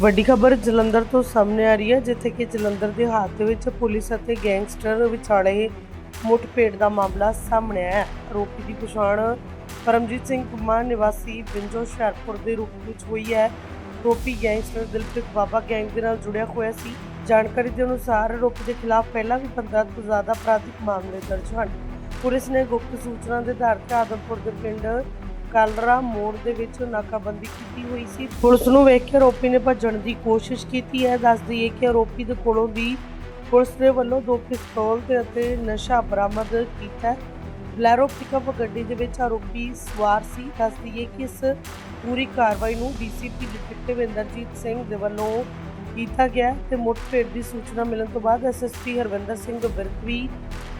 ਵੱਡੀ ਖਬਰ ਜਲੰਧਰ ਤੋਂ ਸਾਹਮਣੇ ਆ ਰਹੀ ਹੈ, ਜਿੱਥੇ ਕਿ ਜਲੰਧਰ ਦੇ ਹਾਤ ਦੇ ਵਿੱਚ ਪੁਲਿਸ ਅਤੇ ਗੈਂਗਸਟਰ ਵਿਚਾਲੇ ਮੁੱਠਭੇੜ ਦਾ ਮਾਮਲਾ ਸਾਹਮਣੇ ਆਇਆ ਆਰੋਪੀ ਦੀ ਪਛਾਣ ਪਰਮਜੀਤ ਸਿੰਘ ਕੁਮਾਰ ਨਿਵਾਸੀ ਬਿੰਜੋ ਸ਼ਹਿਰਪੁਰ ਦੇ ਰੂਪ ਵਿੱਚ ਹੋਈ ਹੈ। ਆਰੋਪੀ ਗੈਂਗਸਟਰ ਦਿਲਪ੍ਰੀਤ ਬਾਬਾ ਗੈਂਗ ਦੇ ਨਾਲ ਜੁੜਿਆ ਹੋਇਆ ਸੀ। ਜਾਣਕਾਰੀ ਦੇ ਅਨੁਸਾਰ ਆਰੋਪੀ ਦੇ ਖਿਲਾਫ ਪਹਿਲਾਂ ਵੀ 15 ਤੋਂ ਜ਼ਿਆਦਾ ਅਪਰਾਧਿਕ ਮਾਮਲੇ ਦਰਜ ਹਨ। ਪੁਲਿਸ ਨੇ ਗੁਪਤ ਸੂਚਨਾ ਦੇ ਆਧਾਰ ਤੇ ਆਦਮਪੁਰ ਦੇ ਪਿੰਡ ਕਾਲਰਾ ਮੋੜ ਦੇ ਵਿੱਚ ਨਾਕਾਬੰਦੀ ਕੀਤੀ ਹੋਈ ਸੀ। ਪੁਲਿਸ ਨੂੰ ਵੇਖ ਕੇ ਆਰੋਪੀ ਨੇ ਭੱਜਣ ਦੀ ਕੋਸ਼ਿਸ਼ ਕੀਤੀ। ਹੈ ਦੱਸ ਦਈਏ ਕਿ ਆਰੋਪੀ ਦੇ ਕੋਲੋਂ ਵੀ ਪੁਲਿਸ ਦੇ ਵੱਲੋਂ ਦੋ ਪਿਸਤੌਲ ਤੇ ਅਤੇ ਨਸ਼ਾ ਬਰਾਮਦ ਕੀਤਾ। ਬਲੈਰੋ ਪਿਕਅਪ ਗੱਡੀ ਦੇ ਵਿੱਚ ਆਰੋਪੀ ਸਵਾਰ ਸੀ। ਦੱਸ ਦਈਏ ਕਿ ਇਸ ਪੂਰੀ ਕਾਰਵਾਈ ਨੂੰ ਡੀਸੀਪੀ ਡਿਟੈਕਟਿਵ ਇੰਦਰਜੀਤ ਸਿੰਘ ਦੇ ਵੱਲੋਂ ਕੀਤਾ ਗਿਆ ਹੈ ਤੇ ਮੁੱਠਭੇੜ ਦੀ ਸੂਚਨਾ ਮਿਲਣ ਤੋਂ ਬਾਅਦ ਐਸਐਸਪੀ ਹਰਵਿੰਦਰ ਸਿੰਘ ਵਿਰਕ ਵੀ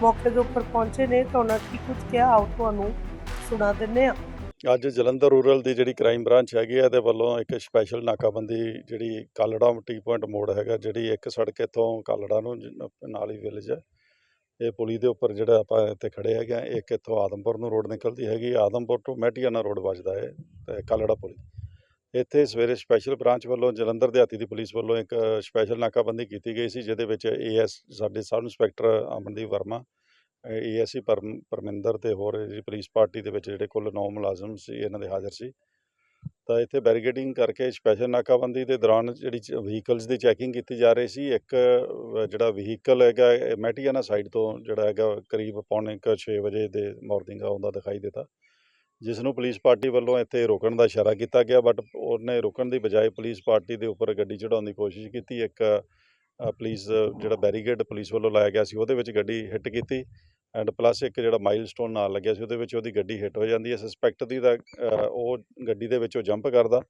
ਮੌਕੇ ਦੇ ਉੱਪਰ ਪਹੁੰਚੇ ਨੇ। ਤਾਂ ਉਹਨਾਂ ਕੀ ਕੁਝ ਕਿਹਾ ਆਓ ਤੁਹਾਨੂੰ ਸੁਣਾ ਦਿੰਦੇ ਹਾਂ। ਅੱਜ ਜਲੰਧਰ ਰੂਰਲ ਦੀ ਜਿਹੜੀ ਕ੍ਰਾਈਮ ਬ੍ਰਾਂਚ ਹੈਗੀ ਆ, ਇਹਦੇ ਵੱਲੋਂ ਇੱਕ ਸਪੈਸ਼ਲ ਨਾਕਾਬੰਦੀ ਜਿਹੜੀ ਕਾਲੜਾ ਟੀ ਪੁਆਇੰਟ ਮੋੜ ਹੈਗਾ, ਜਿਹੜੀ ਇੱਕ ਸੜਕ ਇੱਥੋਂ ਕਾਲੜਾ ਨੂੰ ਜ- ਨਾਲ ਹੀ ਵਿਲੇਜ ਹੈ ਇਹ ਪੁਲੀ ਦੇ ਉੱਪਰ ਜਿਹੜਾ ਆਪਾਂ ਇੱਥੇ ਖੜੇ ਹੈਗੇ ਆ, ਇੱਕ ਇੱਥੋਂ ਆਦਮਪੁਰ ਨੂੰ ਰੋਡ ਨਿਕਲਦੀ ਹੈਗੀ, ਆਦਮਪੁਰ ਤੋਂ ਮੈਟੀਆਨਾ ਰੋਡ ਵੱਜਦਾ ਹੈ ਤੇ ਕਾਲੜਾ ਪੁਲੀ। ਇੱਥੇ ਸਵੇਰੇ ਸਪੈਸ਼ਲ ਬ੍ਰਾਂਚ ਵੱਲੋਂ ਜਲੰਧਰ ਦਿਹਾਤੀ ਦੀ ਪੁਲਿਸ ਵੱਲੋਂ ਇੱਕ ਸਪੈਸ਼ਲ ਨਾਕਾਬੰਦੀ ਕੀਤੀ ਗਈ ਸੀ, ਜਿਹਦੇ ਵਿੱਚ ਏਐਸ ਸਾਡੇ sub inspector Amandeep Verma ASC Parminder ਤੇ ਹੋਰ ਜਿਹੜੀ ਪੁਲਿਸ ਪਾਰਟੀ ਦੇ ਵਿੱਚ ਜਿਹੜੇ ਕੁੱਲ 9 ਮੁਲਾਜ਼ਮ ਸੀ, ਇਹਨਾਂ ਦੇ ਹਾਜ਼ਰ ਸੀ। ਤਾਂ ਇੱਥੇ ਬੈਰੀਗੇਡਿੰਗ ਕਰਕੇ ਸਪੈਸ਼ਲ ਨਾਕਾਬੰਦੀ ਦੇ ਦੌਰਾਨ ਜਿਹੜੀ ਵਹੀਕਲਸ ਦੀ ਚੈਕਿੰਗ ਕੀਤੀ ਜਾ ਰਹੀ ਸੀ, ਇੱਕ ਜਿਹੜਾ ਵਹੀਕਲ ਹੈਗਾ, ਇਹ ਮੈਟੀਆਨਾ ਸਾਈਡ ਤੋਂ ਜਿਹੜਾ ਹੈਗਾ, ਕਰੀਬ ਪੌਣੇ ਕੁ ਛੇ ਵਜੇ ਦੇ ਮਾਰਨਿੰਗ ਆਉਂਦਾ ਦਿਖਾਈ ਦਿੱਤਾ। ਜਿਸ ਨੂੰ ਪੁਲਿਸ ਪਾਰਟੀ ਵੱਲੋਂ ਇੱਥੇ ਰੋਕਣ ਦਾ ਇਸ਼ਾਰਾ ਕੀਤਾ ਗਿਆ ਬਟ ਉਹਨੇ ਰੁਕਣ ਦੀ ਬਜਾਏ ਪੁਲਿਸ ਪਾਰਟੀ ਦੇ ਉੱਪਰ ਗੱਡੀ ਚੜਾਉਣ ਦੀ ਕੋਸ਼ਿਸ਼ ਕੀਤੀ। ਇੱਕ ਪੁਲਿਸ ਜਿਹੜਾ ਬੈਰੀਗੇਡ ਪੁਲਿਸ ਵੱਲੋਂ ਲਾਇਆ ਗਿਆ ਸੀ, ਉਹਦੇ ਵਿੱਚ ਗੱਡੀ ਹਿੱਟ ਕੀਤੀ ਐਂਡ ਪਲੱਸ ਇੱਕ ਜਿਹੜਾ ਮਾਈਲਸਟੋਨ ਨਾਲ ਲੱਗਿਆ ਸੀ, ਉਹਦੇ ਵਿੱਚ ਉਹਦੀ ਗੱਡੀ ਹਿੱਟ ਹੋ ਜਾਂਦੀ ਹੈ। ਸਸਪੈਕਟ ਦੀ ਦਾ ਉਹ ਗੱਡੀ ਦੇ ਵਿੱਚੋਂ ਜੰਪ ਕਰਦਾ,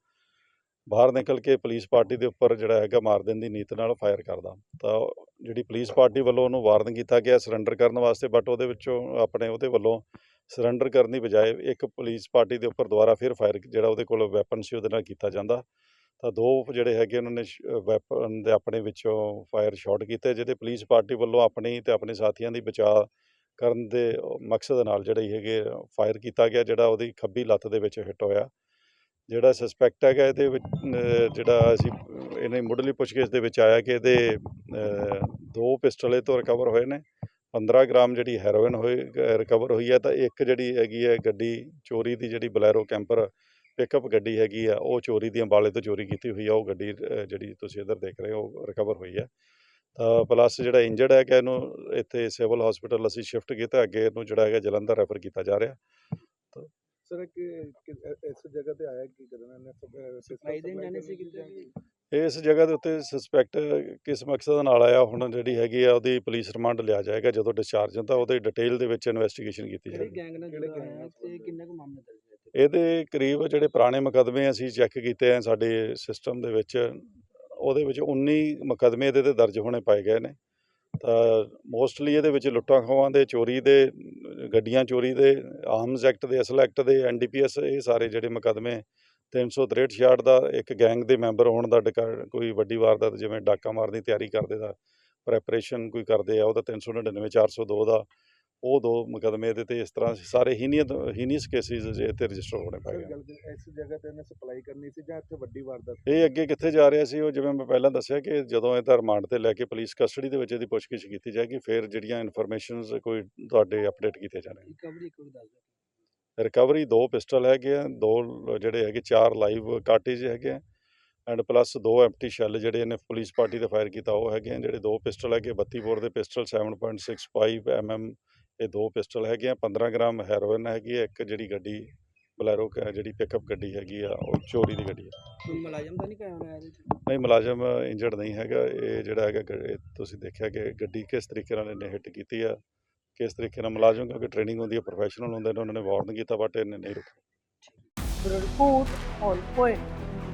ਬਾਹਰ ਨਿਕਲ ਕੇ ਪੁਲਿਸ ਪਾਰਟੀ ਦੇ ਉੱਪਰ ਜਿਹੜਾ ਹੈਗਾ ਮਾਰ ਦੇਣ ਦੀ ਨੀਤ ਨਾਲ ਫਾਇਰ ਕਰਦਾ। ਤਾਂ ਜਿਹੜੀ ਪੁਲਿਸ ਪਾਰਟੀ ਵੱਲੋਂ ਉਹਨੂੰ ਵਾਰਨ ਕੀਤਾ ਗਿਆ ਸਰੈਂਡਰ ਕਰਨ ਵਾਸਤੇ ਬਟ ਉਹਦੇ ਵਿੱਚੋਂ ਆਪਣੇ ਉਹਦੇ ਵੱਲੋਂ ਸਰੈਂਡਰ ਕਰਨ ਦੀ ਬਜਾਏ ਇੱਕ ਪੁਲਿਸ ਪਾਰਟੀ ਦੇ ਉੱਪਰ ਦੁਬਾਰਾ ਫਿਰ ਫਾਇਰ ਜਿਹੜਾ ਉਹਦੇ ਕੋਲ ਵੈਪਨ ਸੀ, ਉਹਦੇ ਨਾਲ ਕੀਤਾ ਜਾਂਦਾ। ਤਾਂ ਦੋ ਜਿਹੜੇ ਹੈਗੇ ਉਹਨਾਂ ਨੇ ਵੈਪਨ ਦੇ ਆਪਣੇ ਵਿੱਚੋਂ ਫਾਇਰ ਸ਼ਾਟ ਕੀਤੇ, ਜਿਹਦੇ ਪੁਲਿਸ ਪਾਰਟੀ ਵੱਲੋਂ ਆਪਣੀ ਤੇ ਆਪਣੇ ਸਾਥੀਆਂ ਦੀ ਬਚਾਅ ਕਰਨ ਦੇ ਮਕਸਦ ਨਾਲ ਜਿਹੜੇ ਹੈਗੇ ਫਾਇਰ ਕੀਤਾ ਗਿਆ, ਜਿਹੜਾ ਉਹਦੀ ਖੱਬੀ ਲੱਤ ਦੇ ਵਿੱਚ ਹਿੱਟ ਹੋਇਆ। ਜਿਹੜਾ ਸਸਪੈਕਟ ਹੈਗਾ ਇਹਦੇ ਵਿੱਚ ਜਿਹੜਾ ਅਸੀਂ ਇਹਨੇ ਮੁੱਢਲੀ ਪੁੱਛਗਿੱਛ ਦੇ ਵਿੱਚ ਆਇਆ ਕਿ ਇਹਦੇ ਦੋ ਪਿਸਟਲ ਇਹ ਤੋਂ ਰਿਕਵਰ ਹੋਏ ਨੇ। 15 ਗ੍ਰਾਮ ਜਿਹੜੀ ਹੈਰੋਇਨ ਹੋਈ ਰਿਕਵਰ ਹੋਈ ਹੈ ਤਾਂ ਇੱਕ ਜਿਹੜੀ ਹੈਗੀ ਹੈ ਗੱਡੀ, ਚੋਰੀ ਦੀ ਜਿਹੜੀ ਬਲੈਰੋ ਕੈਂਪਰ ਪਿਕਅਪ ਗੱਡੀ ਹੈਗੀ ਆ ਉਹ ਚੋਰੀ ਦੀ ਅੰਬਾਲੇ ਤੋਂ ਚੋਰੀ ਕੀਤੀ ਹੋਈ ਆ ਉਹ ਗੱਡੀ ਜਿਹੜੀ ਤੁਸੀਂ ਇੱਧਰ ਦੇਖ ਰਹੇ ਹੋ ਰਿਕਵਰ ਹੋਈ ਤਾਂ ਪਲੱਸ ਜਿਹੜਾ ਇੰਜਰਡ ਹੈ ਕਿ ਇਹਨੂੰ ਇੱਥੇ ਸਿਵਲ ਹਸਪੀਟਲ ਅਸੀਂ ਸ਼ਿਫਟ ਕੀਤਾ ਅੱਗੇ ਇਹਨੂੰ ਜਿਹੜਾ ਹੈਗਾ ਜਲੰਧਰ ਰੈਫਰ ਕੀਤਾ ਜਾ ਰਿਹਾ। ਸਰ ਕਿ ਇਸ ਜਗ੍ਹਾ ਤੇ ਆਇਆ ਕੀ ਕਰਨ ਇਹਨੇ? ਸਪਲਾਈ ਦੇਣ ਜਾਣੇ ਸੀ ਕਿਤੇ ਇਸ ਜਗ੍ਹਾ ਦੇ ਉੱਤੇ ਸਸਪੈਕਟ ਕਿਸ ਮਕਸਦ ਨਾਲ ਆਇਆ ਹੁਣ ਜਿਹੜੀ ਹੈਗੀ ਆ ਉਹਦੀ ਪੁਲਿਸ ਰਿਮਾਂਡ ਲਿਆ ਜਾਏਗਾ ਜਦੋਂ ਡਿਸਚਾਰਜ ਹੁੰਦਾ ਉਹਦੇ ਡਿਟੇਲ ਦੇ ਵਿੱਚ ਇਨਵੈਸਟੀਗੇਸ਼ਨ ਕੀਤੀ ਕਿਹੜੇ ਜਾਏਗੀ। ਗੈਂਗ ਨਾਲ ਕਿਹੜੇ ਜੁੜਿਆ gang ਹੋਇਆ ਨਾਲ ਤੇ? ਕਿੰਨੇ ਕੁ ਮਾਮਲੇ ਦਰਜ? ਇਹਦੇ ਕਰੀਬ ਜਿਹੜੇ ਪੁਰਾਣੇ ਮੁਕੱਦਮੇ ਅਸੀਂ ਚੈੱਕ ਕੀਤੇ ਆ ਸਾਡੇ ਸਿਸਟਮ ਦੇ ਵਿੱਚ, ਉਹਦੇ ਵਿੱਚ 19 ਮੁਕੱਦਮੇ ਇਹਦੇ ਤੇ ਦਰਜ ਹੋਣੇ ਪਾਏ ਗਏ ਨੇ। ਤਾਂ ਮੋਸਟਲੀ ਇਹਦੇ ਵਿੱਚ ਲੁੱਟਾਂ ਖੋਹਾਂ ਦੇ, ਚੋਰੀ ਦੇ, ਗੱਡੀਆਂ ਚੋਰੀ ਦੇ ਆਰਮਸ ਐਕਟ ਦੇ ਅਸਲ ਐਕਟ ਦੇ ਐਨਡੀਪੀਐਸ ਇਹ ਸਾਰੇ ਜਿਹੜੇ ਮੁਕੱਦਮੇ 363 66 ਦਾ ਇੱਕ ਗੈਂਗ ਦੇ ਮੈਂਬਰ ਹੋਣ ਦਾ ਡਕਾ, ਕੋਈ ਵੱਡੀ ਵਾਰਦਾਤ ਜਿਵੇਂ ਡਾਕਾ ਮਾਰਨ ਦੀ ਤਿਆਰੀ ਕਰਦੇ ਦਾ, ਪ੍ਰੈਪਰੇਸ਼ਨ ਕੋਈ ਕਰਦੇ ਆ, ਉਹਦਾ 399 402 ਦਾ ਉਹ ਦੋ ਮੁਕੱਦਮੇ ਇਹਦੇ ਤੇ ਇਸ ਤਰ੍ਹਾਂ ਸਾਰੇ ਹੀਨੀਅਤ ਹੀਨੀਅਸ ਕੇਸਿਸ ਜੇ ਤੇ ਰਜਿਸਟਰ ਹੋਣੇ ਪਏ ਗਏ ਇਸ ਜਗ੍ਹਾ ਤੇ ਇਹਨੇ ਸਪਲਾਈ ਕਰਨੀ ਸੀ ਜਾਂ ਇੱਥੇ ਵੱਡੀ ਵਾਰਦਾਤ ਇਹ ਅੱਗੇ ਕਿੱਥੇ ਜਾ ਰਿਹਾ ਸੀ ਉਹ ਜਿਵੇਂ ਮੈਂ ਪਹਿਲਾਂ ਦੱਸਿਆ ਕਿ ਜਦੋਂ ਇਹ ਰਿਮਾਂਡ ਤੇ ਲੈ ਕੇ ਪੁਲਿਸ ਕਸਟਡੀ ਦੇ ਵਿੱਚ ਇਹਦੀ ਪੁੱਛਗਿੱਛ ਕੀਤੀ ਜਾਏਗੀ ਫਿਰ ਜਿਹੜੀਆਂ ਇਨਫੋਰਮੇਸ਼ਨਸ ਕੋਈ ਤੁਹਾਡੇ ਅਪਡੇਟ ਕੀਤੇ ਜਾਣਗੇ ਰਿਕਵਰੀ ਇੱਕ ਵਾਰੀ ਦੱਸ ਦਿਓ। ਰਿਕਵਰੀ ਦੋ ਪਿਸਟਲ ਹੈਗੇ ਆ ਦੋ ਜਿਹੜੇ ਹੈਗੇ ਚਾਰ ਲਾਈਵ ਕਾਰਟੇਜ ਹੈਗੇ ਆ ਐਂਡ ਪਲੱਸ ਦੋ ਐਮਟੀ ਸ਼ੈੱਲ ਜਿਹੜੇ ਇਹਨੇ ਪੁਲਿਸ ਪਾਰਟੀ ਤੇ ਫਾਇਰ ਕੀਤਾ ਉਹ ਹੈਗੇ ਆ ਜਿਹੜੇ ਦੋ ਪਿਸਟਲ ਹੈਗੇ 32 ਬੋਰ ਦੇ ਪਿਸਟਲ 7.65 ਐਮਐਮ ਇਹ ਦੋ ਪਿਸਟਲ ਹੈਗੇ ਆ 15 ਗ੍ਰਾਮ ਹੈਰੋਇਨ ਹੈਗੀ ਆ ਇੱਕ ਜਿਹੜੀ ਗੱਡੀ ਬਲੈਰੋ ਜਿਹੜੀ ਪਿਕਅਪ ਗੱਡੀ ਹੈਗੀ ਆ ਉਹ ਚੋਰੀ ਦੀ ਗੱਡੀ ਕੋਈ ਮੁਲਾਜ਼ਮ ਤਾਂ ਨਹੀਂ ਕਾਇਆ ਹੋਇਆ ਇਹਦੇ ਚ? ਨਹੀਂ ਮੁਲਾਜ਼ਮ ਇੰਜਰਡ ਨਹੀਂ ਹੈਗਾ ਇਹ ਜਿਹੜਾ ਹੈਗਾ ਗ- ਇਹ ਤੁਸੀਂ ਦੇਖਿਆ ਕਿ ਗੱਡੀ ਕਿਸ ਤਰੀਕੇ ਨਾਲ ਇਹਨੇ ਹਿੱਟ ਕੀਤੀ ਆ ਕਿਸ ਤਰੀਕੇ ਨਾਲ ਮੁਲਾਜ਼ਮ ਕਿਉਂਕਿ ਟ੍ਰੇਨਿੰਗ ਹੁੰਦੀ ਹੈ ਪ੍ਰੋਫੈਸ਼ਨਲ ਹੁੰਦੇ ਨੇ ਉਹਨਾਂ ਨੇ ਵਾਰਨ ਕੀਤਾ ਬਟ ਇਹਨੇ ਨਹੀਂ ਰੁਕਿਆ। Report on point